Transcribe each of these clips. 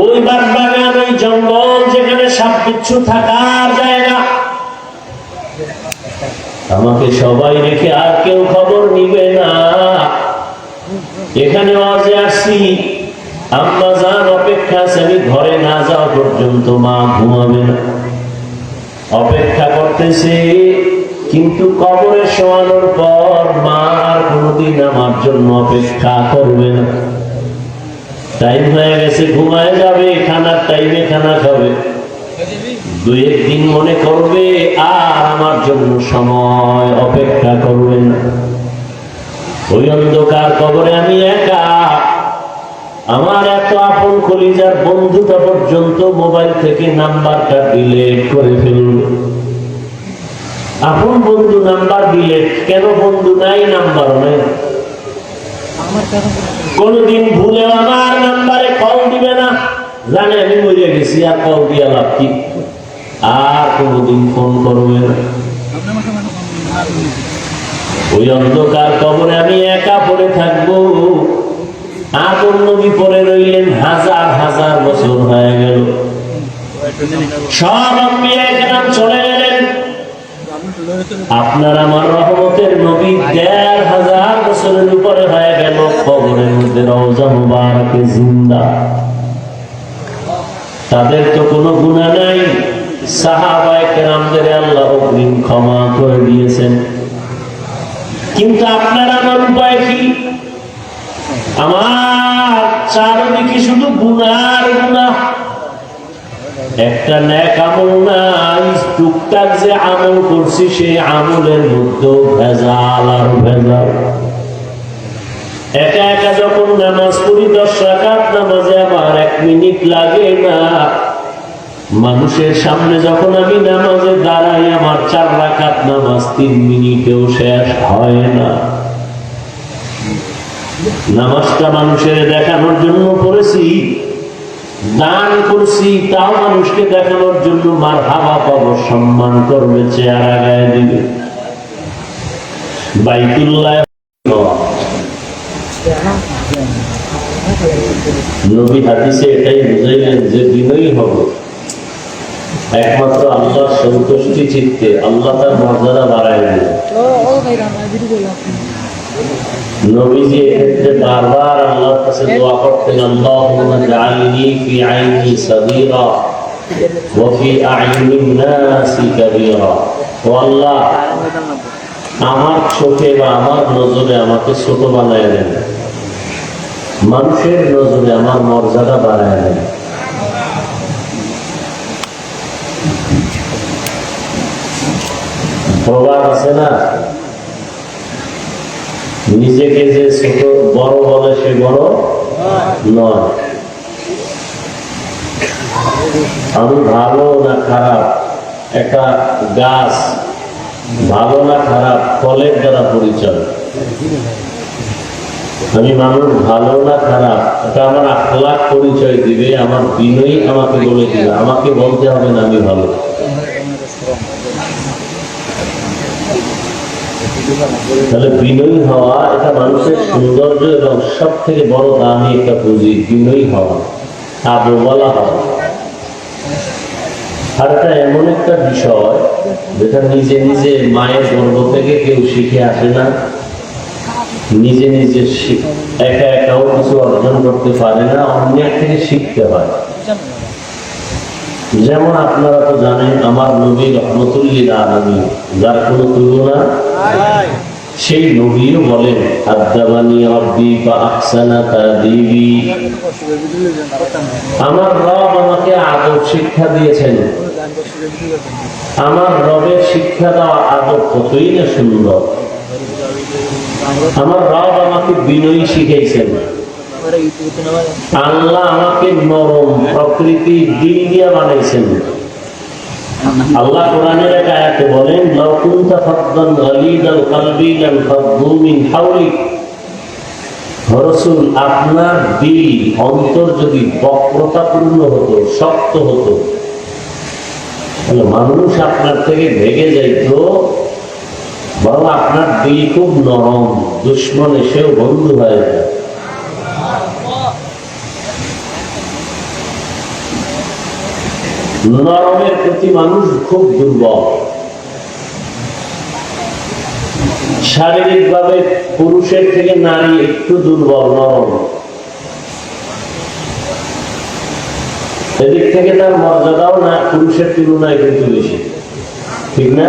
ওই বাগান ওই জঙ্গল যেখানে সাপ বিচ্ছু থাকার জায়গা। আমাকে সবাই রেখে আর কেউ খবর নিবে না। এখানে আজে আসছি। আম্মা যান অপেক্ষা আছে, আমি ঘরে না যাওয়া পর্যন্ত মা ঘুমাবে না। অপেক্ষা করতেছে, কিন্তু কবরে শোয়ানোর পর মা আর কোনোদিন আমার জন্য অপেক্ষা করবে না। টাইম হয়ে গেছে, ঘুমায় যাবে, খানার টাইমে খানা খাবে। দুই একদিন মনে করবে, আর আমার জন্য সময় অপেক্ষা করবে না। ওই অন্ধকার কবরে আমি একা। আমার এত আপন কলিজার বন্ধুটা পর্যন্ত মোবাইল থেকে নাম্বারটা ডিলেট করে ফেলবে। আপন বন্ধু নাম্বার ডিলেট কেন বন্ধু নাই নাম্বার নেই? কোনদিন ভুলে আমার নাম্বারে কল দিবে না। জানে আমি মরে গেছি, আর কল দিয়া লাভ কি? আর কোনদিন ফোন করবে না। ওই অন্ধকার কবরে আমি একা পড়ে থাকব। আপন নবী পরে রইলেন, হাজার হাজার বছর হয়ে গেল। সব আম্বিয়া একরাম চলে গেলেন আপনার আমার রহমতের নবী দেড় হাজার বছরের উপরে হয়ে গেল। কবরের মধ্যে রওজা মুবারকে জিন্দা। তাদের তো কোনো গুণা নাই। আমার আমার চারদিকে শুধু গুনার গুণা একটা ন্যাক আমল টুকটাক যে আমল করছি, সেই আমলের ভেজাল ভেজাল। একা একা যখন নামাজ দশ নামাজে এক মিনিট লাগে না। মানুষের সামনে যখন আমি নামাজে দাঁড়াই, আমার চার রাকাত নামাজ তিন মিনিটেও শেষ হয় না। নামাজটা মানুষের দেখানোর জন্য পড়েছি। দান করছি, তাও মানুষকে দেখানোর জন্য মার হাওয়া পাবো, সম্মান করবে চেয়ার আগায় দিবে। এটাই যে হব। একমাত্র আল্লাহর সন্তুষ্টি চিত্তে আল্লাহ তার মর্যাদা বাড়ায় দিলেন নবীজি এক্ষেত্রে বারবার আল্লাহর কাছে দোয়া করতেন, আল্লাহুম্মা জাআলনি ফি আইনি সাগীরা ওয়া ফি আইনিন নাসি কাবীরা ও আল্লাহ, আমার চোখে বা আমার নজরে আমাকে ছোট বানায় দেন। মানুষের নজরে আমার মর্যাদা বাড়ায় দেন। প্রবাদ আছে না? নিজেকে যে ছোট, বড় বলে সে বড় নয়। আমি ভালো না খারাপ? একটা গাছ ভালো না খারাপ? ফলের দ্বারা পরিচয় আমি মানুষ ভালো না খারাপ? এটা আমার আখলাখ পরিচয় দিবে, আমার বিনয়ী আমাকে বলে দিবে। আমাকে বলতে হবে না আমি ভালো। তাহলে বিনয়ী হওয়া এটা মানুষের সৌন্দর্য এবং সব থেকে বড় দামি একটা পুঁজি বিনয়ী হওয়া। আবু বলা হওয়া আর এটা এমন একটা বিষয় যেটা নিজে নিজে মায়ের গর্ভ থেকে কেউ শিখে আসে না। নিজে নিজে একা একাও কিছু অর্জন করতে পারে না, অন্যের থেকে শিখতে হয়। যেমন আপনারা তো জানেন, আমার নবী রহমতুল্লিল আলমী, যার কোনো তুলনা সেই নবীও বলেন আদাবানি রব্বি বা আকসানা তাদিবি। আমার রব আমাকে আদব শিক্ষা দিয়েছেন। আমার রবের শিক্ষা দেওয়া আদব কতই না সুন্দর। আমার রব আমাকে বিনয়ী শিখেছেন আল্লাহ আমাকে নরম প্রকৃতি দিয়া বানাইছেন আল্লাহ কোরআনের এক আয়াতে বলেন ফাদ্দান রাসূল, আপনার দিল অন্তর যদি বক্রতাপূর্ণ হতো, শক্ত হতো, তাহলে মানুষ আপনার থেকে ভেগে যাইতো, বরং আপনার দিল খুব নরম, দুশ্মন এসেও বন্ধু হয়ে যায়। নরমের প্রতি মানুষ খুব দুর্বল। শারীরিকভাবে পুরুষের থেকে নারী একটু দুর্বল, নরম। এদিক থেকে তার মর্যাদাও না, পুরুষের তুলনায় কিন্তু বেশি। ঠিক না?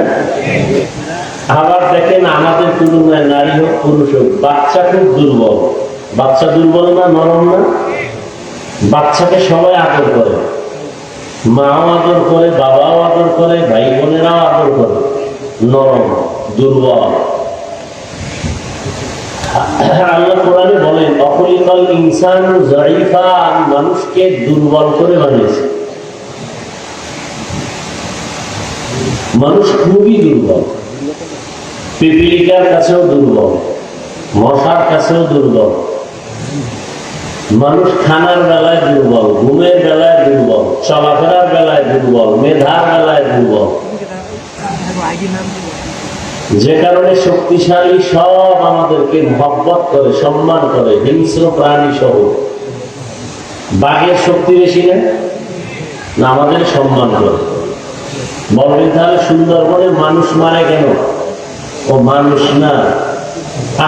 আবার দেখেন আমাদের তুলনায় নারী হোক, পুরুষ হোক, বাচ্চা খুব দুর্বল। বাচ্চা দুর্বল না, নরম না? বাচ্চাকে সবাই আদর করে। মাও আদর করে, বাবাও আদর করে, ভাই বোনেরাও আদর করে। নরম, দুর্বল। মশার কাছেও দুর্বল। মানুষ খানার বেলায় দুর্বল, ঘুমের বেলায় দুর্বল চলাফেরার বেলায় দুর্বল মেধার বেলায় দুর্বল যে কারণে শক্তিশালী সব আমাদেরকে মহব্বত করে, সম্মান করে, হিংস্র প্রাণী সহ। বাঘের শক্তি বেশি না, আমাদের সম্মান করে। বলবেন তাহলে সুন্দরবনে মানুষ মারে কেন? ও মানুষ না।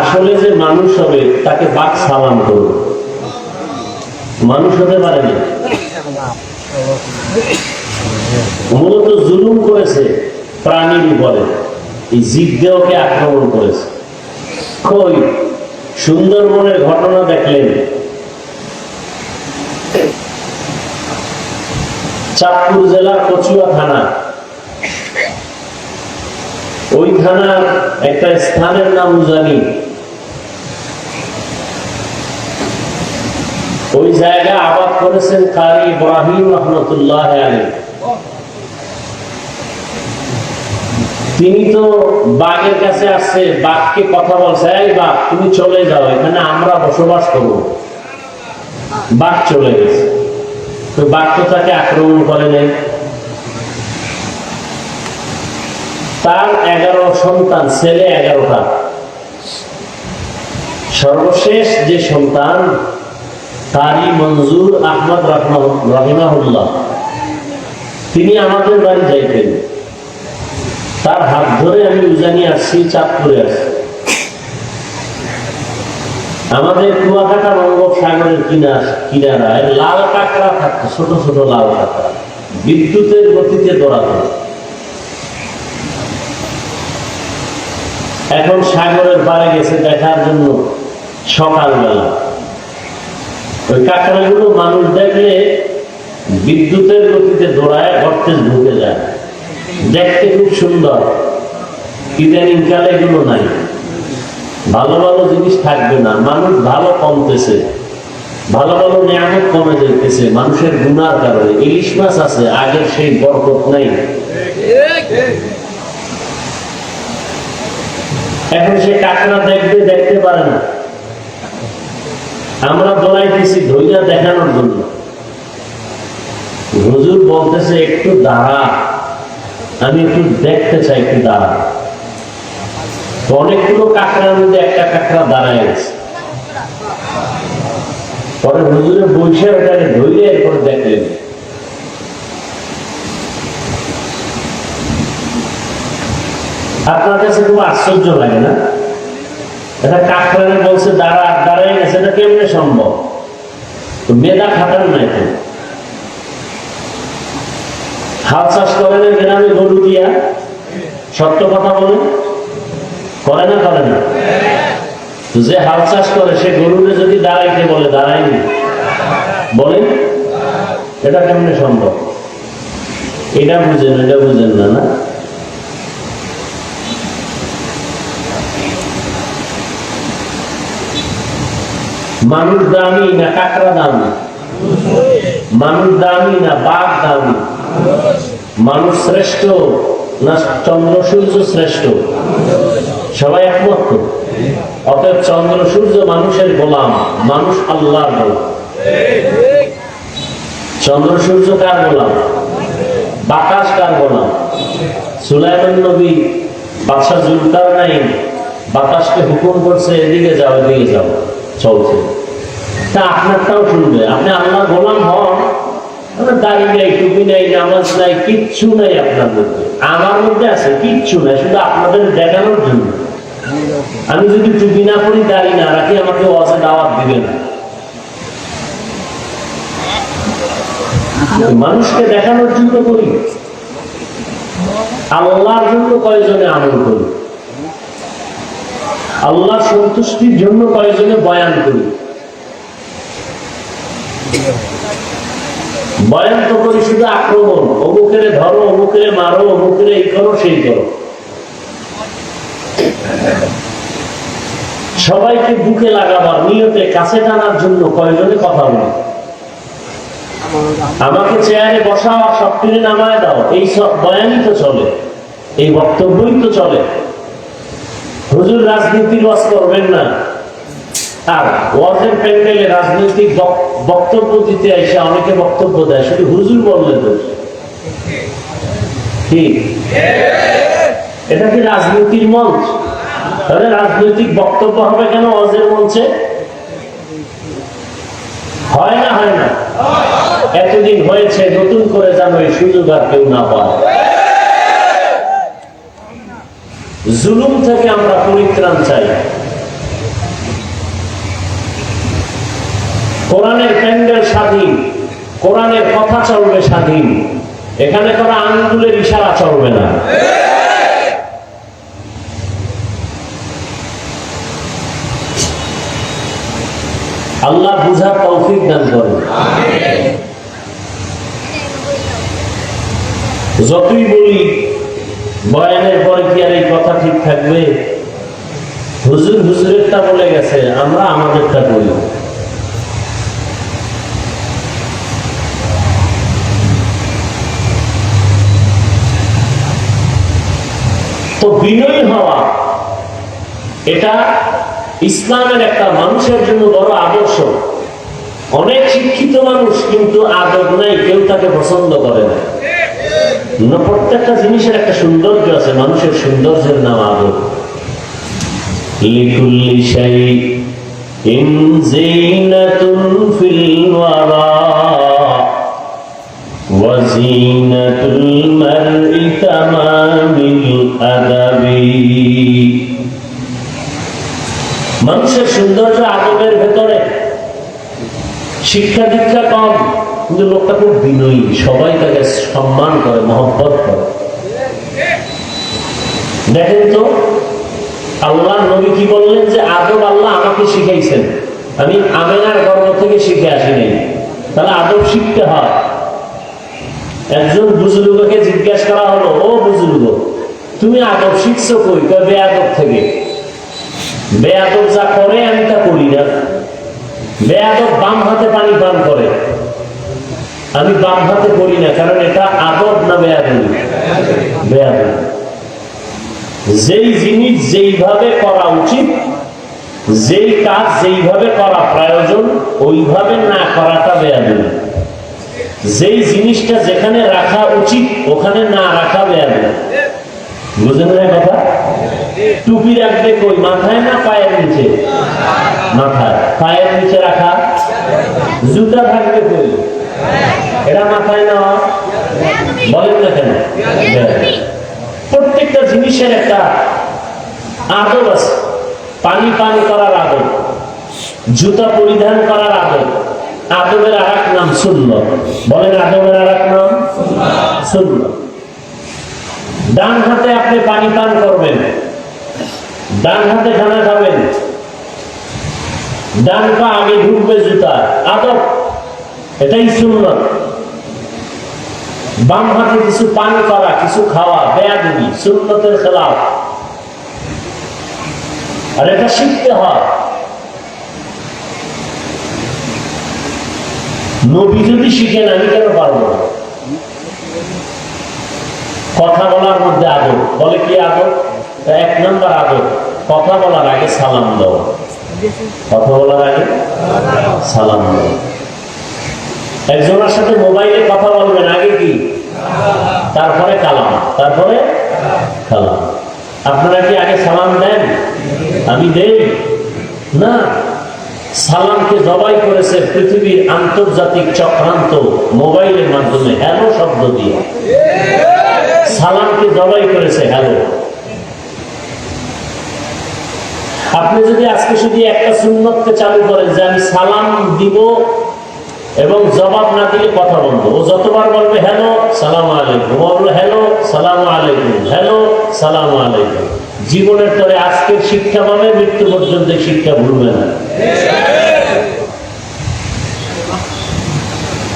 আসলে যে মানুষ হবে, তাকে বাঘ সালাম করবে। মানুষ হতে পারে না। মূলত জুলুম করেছে প্রাণীর উপরে এই জীবদেহকে আক্রমণ করেছে। কই? সুন্দরবনের ঘটনা দেখলেন। চাঁদপুর জেলার কচুয়া থানা। ওই থানার একটা স্থানের নাম জানি। ওই জায়গা আবাদ করেছেন কারি ইব্রাহিম রহমতুল্লাহ আলী। তিনি তো বাঘের কাছে আসছে, বাঘকে কথা বলছে, এই বাঘ, তুমি চলে যাও, এখানে আমরা বসবাস করব। বাঘ চলে গেছে। তো বাঘ তো তাকে আক্রমণ করে নেই। তার এগারো সন্তান, ছেলে এগারোটা। সর্বশেষ যে সন্তান, তারই মঞ্জুর আহমদ রহিমাহুল্লাহ। তিনি আমাদের বাড়ি যাইতেন। তার হাত ধরে আমি উজানি আসছি, চাঁদপুরে আসছি। আমাদের কুয়াকাটা বঙ্গোপসাগরের কিনার কিনারায় লাল কাঁকড়া থাকতো ছোট ছোট লাল কাঁকড়া। বিদ্যুতের গতিতে দৌড়াতো। এখন সাগরের পাড়ে গেছে দেখার জন্য সকালবেলা। ওই কাঁকড়াগুলো মানুষ দেখলে বিদ্যুতের গতিতে দৌড়ায়, গর্তে ঢুকে যায়। দেখতে খুব সুন্দর। ইদানিং কালে এগুলো নাই। ভালো ভালো জিনিস থাকবে না। মানুষ ভালো কমতেছে। ভালো ভালো নিয়ামত কমে যাইতেছে। মানুষের গুণার কারণে। ইলিশ মাছ আছে, আগের সেই বরকত নাই। এখন সে কাঁকড়া দেখবে, দেখতে পারে না। আমরা দৌড়াইতেছি ধৈর্য দেখানোর জন্য। হুজুর বলতেছে, একটু দাঁড়া। আমি একটু দেখতে চাই, একটু দাঁড়া। অনেকগুলো কাঁকড়ার মধ্যে একটা কাঁকড়া দাঁড়ায় গেছে। পরে হুজুরে বৈশাখ ওটাকে ধৈর্য এরপরে দেখলেন। আপনার কাছে খুব আশ্চর্য লাগে না? এটা কাকরানে বলছে, দাঁড়া দাঁড়াই গেছে, এটা কেমনে সম্ভব? মেধা খাটার নাই তো। হাল চাষ করে না গ্রামে গরু দিয়া? সত্য কথা বলে করে না করে না? যে হাল চাষ করে, সে গরুরে যদি দাঁড়াইতে বলে, দাঁড়ায়নি। বলেন, এটা কেমনে সম্ভব? এটা বুঝেন এটা বুঝেন না না? মানুষ দামি না, কাঁকড়া দামি? মানুষ দামি না বাঘ দামি? মানুষ শ্রেষ্ঠ না চন্দ্র সূর্য শ্রেষ্ঠ? সবাই একমত তো? অতএব চন্দ্র সূর্য মানুষের গোলাম, মানুষ আল্লাহর গোলাম। চন্দ্র সূর্য কার গোলাম? বাতাস কার গোলাম? সুলাইমান নবী বাদশাহ জুলকার নাই বাতাসকে হুকুম করছে, এদিকে যাও এদিকে যাও, চলছে। আপনারটাও শুনবে। আপনি আল্লাহ গোলাম হন। আমি যদি টুপি না দাড়ি না রাখি, আমাকে দাওয়াত দিবে না মানুষকে দেখানোর জন্য করি। আল্লাহর জন্য কয়জনে আমল করি? আল্লাহ সন্তুষ্টির জন্য কয়জনে বয়ান করি? বয়ান তো করি শুধু আক্রমণ। ধরো মারো এই করো, সেই করো। সবাইকে বুকে লাগাবার নিয়তে কাছে টানার জন্য কয়জনে কথা বলে? আমাকে চেয়ারে বসাও টেনে নামায় দাও। এই সব বয়ানই তো চলে। এই বক্তব্যই তো চলে। হুজুর রাজনীতির ওয়াজ করবেন না। আর ওয়াজের রাজনৈতিক বক্তব্য দিতে এসে অনেকে বক্তব্য দেয়। শুধু হুজুর বললে তো। ঠিক এটা কি রাজনীতির মঞ্চ? তাহলে রাজনৈতিক বক্তব্য হবে কেন ওয়াজের মঞ্চে? হয় না হয় না? এতদিন হয়েছে, নতুন করে যেন এই সুযোগ আর কেউ না পায়। জুলুম থেকে আমরা পরিত্রাণ চাই। কোরআনের প্যান্ডেল স্বাধীন, কোরআনের কথা চলবে স্বাধীন। এখানে করা আঙ্গুলের ইশারা চলবে না। আল্লাহ বুঝা তৌফিক দান করেন। যতই বলি, বয়ানের পরে কি আর এই কথা ঠিক থাকবে? হুজুর হুজুরেরটা বলে গেছে, আমরা আমাদেরটা বলি। বিনয়ী হওয়া, এটা ইসলামের একটা মানুষের জন্য বড় আদর্শ। অনেক শিক্ষিত মানুষ কিন্তু আদর নাই, কেউ তাকে পছন্দ করে না। প্রত্যেকটা জিনিসের একটা সৌন্দর্য আছে, মানুষের সৌন্দর্যের নাম আদর লিকুল্লি ফিল وزينة المرء تمام الأدب মানুষের সৌন্দর্য আদবের ভেতরে শিক্ষা দীক্ষা কম কিন্তু লোকটা খুব বিনয়ী সবাই তাকে সম্মান করে মহব্বত করে দেখেন তো আল্লাহ নবী কি বললেন যে আদব আল্লাহ আমাকে শিখাইছেন আমি আমেনার গর্ব থেকে শিখে আসি নাই তাহলে আদব শিখতে হয় একজন বুজুর্গকে জিজ্ঞাসা করা হলো, ও বুজুর্গ, তুমি আদব শিখছো কই? কয়, বেয়াদব থেকে। বেয়াদব যা করে, আমি তা করি না। বেয়াদব বাম হাতে পানি পান করে। আমি বাম হাতে করি না, কারণ এটা আদব না বেয়াদবি? বেয়াদব। যেই জিনিস যেইভাবে করা উচিত, যেই কাজ যেইভাবে করা প্রয়োজন, ওইভাবে না করাটা বেয়াদবি। যেই জিনিসটা যেখানে রাখা উচিত, ওখানে না রাখা বেয়াদবি। বুঝলেন না কথা টুপি রাখবে কই? মাথায় না পায়ের নিচে? মাথায়। পায়ের নিচে রাখা। জুতা থাকবে কই? এটা মাথায় নেওয়া বলেন না কেন? প্রত্যেকটা জিনিসের একটা আদব আছে। পানি পান করার আদব। জুতা পরিধান করার আদব। আদবের আর এক নাম শূন্য। বলেন আদবের আর এক নাম শূন্য। ডান হাতে আপনি পানি পান করবেন। ডান হাতে খানা খাবেন। ডান পা আগে ঢুকবে জুতা। আদব, এটাই সুন্নত। বাম হাতে কিছু পান করা, কিছু খাওয়া, বেয়াদবি, সুন্নতের খেলাফ। আর এটা শিখতে হয়। নবী যদি শিখেন আমি কেন পারব না? কথা বলার মধ্যে আদর বলে কি আদর এক নম্বর আদর কথা বলার আগে সালাম দাও। কথা বলার আগে সালাম দাও। একজনের সাথে মোবাইলে কথা বলবেন, আগে কি? তারপরে কালাম। তারপরে কালাম। আপনারা কি আগে সালাম দেন? আমি দেই। না। সালামকে জবাই করেছে পৃথিবীর আন্তর্জাতিক চক্রান্ত মোবাইলের মাধ্যমে হ্যালো শব্দ দিয়ে। সালামকে জবাই করেছে হ্যালো। আপনি যদি আজকে শুধু একটা সুন্নতকে চালু করেন যে আমি সালাম দিব এবং জবাব না দিলে কথা বলব। ও যতবার বলবে হ্যালো, সালাম আলাইকুম। বলবে হ্যালো, সালাম আলাইকুম, হ্যালো, সালাম আলাইকুম। জীবনের তরে আজকের শিক্ষা পাবে মৃত্যু পর্যন্ত শিক্ষা ভুলবে না।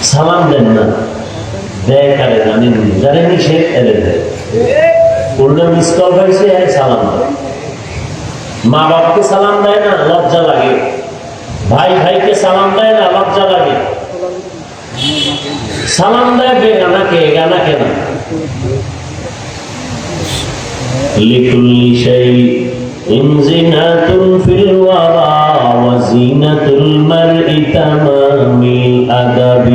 সালাম দেন না। হ্যাঁ সালাম দেয় মা বাবাকে সালাম দেয় না, লজ্জা লাগে। ভাই সালাম দেয় না লাগে। সালাম দেয় বেগানাকে গানাকে না। لكل شيء زينة في الورى وزينة المرء تمام الأدب.